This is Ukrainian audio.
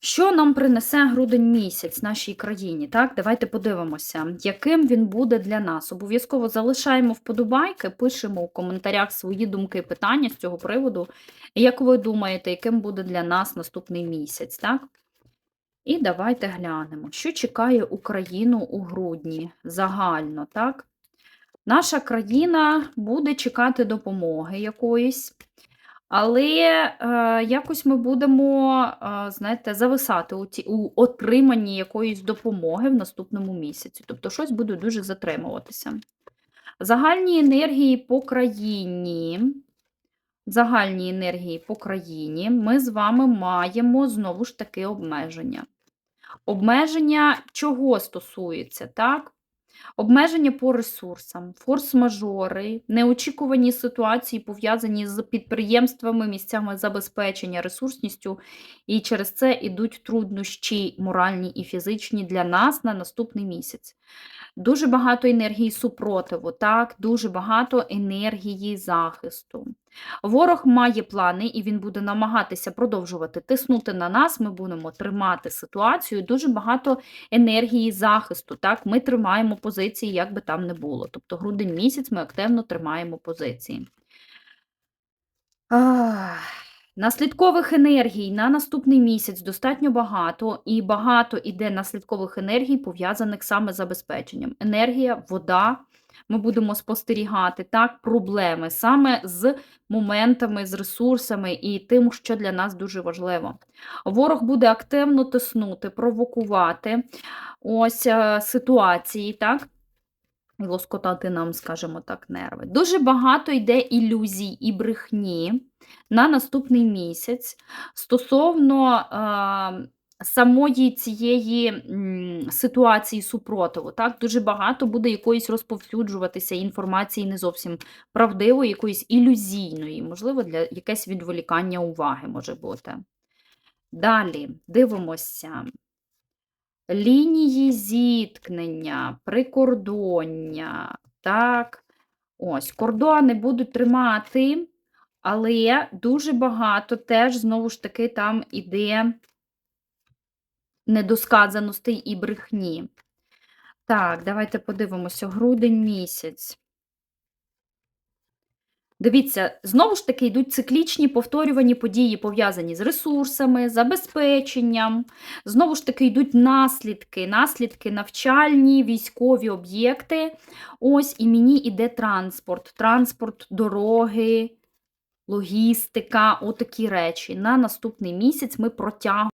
Що нам принесе грудень місяць нашій країні? Так, давайте подивимося, яким він буде для нас. Обов'язково залишаємо вподобайки, пишемо у коментарях свої думки, і питання з цього приводу. Як ви думаєте, яким буде для нас наступний місяць? Так? І давайте глянемо, що чекає Україну у грудні загально. так? Наша країна буде чекати допомоги якоїсь. Але е, якось ми будемо, е, знаєте, зависати у, ті, у отриманні якоїсь допомоги в наступному місяці. Тобто щось буде дуже затримуватися. Загальні енергії по країні. Загальні енергії по країні ми з вами маємо знову ж таки обмеження. Обмеження чого стосується, так? Обмеження по ресурсам, форс-мажори, неочікувані ситуації, пов'язані з підприємствами, місцями забезпечення ресурсністю, і через це йдуть труднощі моральні і фізичні для нас на наступний місяць. Дуже багато енергії супротиву, так, дуже багато енергії захисту. Ворог має плани, і він буде намагатися продовжувати тиснути на нас. Ми будемо тримати ситуацію. Дуже багато енергії захисту. Так, ми тримаємо позиції, як би там не було. Тобто, грудень місяць ми активно тримаємо позиції. Наслідкових енергій на наступний місяць достатньо багато, і багато іде наслідкових енергій, пов'язаних саме з забезпеченням. Енергія, вода. Ми будемо спостерігати так, проблеми саме з моментами, з ресурсами і тим, що для нас дуже важливо. Ворог буде активно тиснути, провокувати ось е, ситуації, так? І лоскотати нам, скажімо так, нерви. Дуже багато йде ілюзій і брехні на наступний місяць стосовно е, самої цієї м, ситуації супротиву. Так? Дуже багато буде якоїсь розповсюджуватися інформації не зовсім правдивої, якоїсь ілюзійної, можливо, для якесь відволікання уваги може бути. Далі дивимося. Лінії зіткнення, прикордоння. Так, ось, кордони будуть тримати, але дуже багато теж, знову ж таки, там іде недосказаностей і брехні. Так, давайте подивимося, грудень місяць. Дивіться, знову ж таки йдуть циклічні повторювані події, пов'язані з ресурсами, забезпеченням. Знову ж таки йдуть наслідки, наслідки, навчальні, військові об'єкти. Ось і мені йде транспорт, транспорт, дороги, логістика, отакі речі. На наступний місяць ми протягуємо.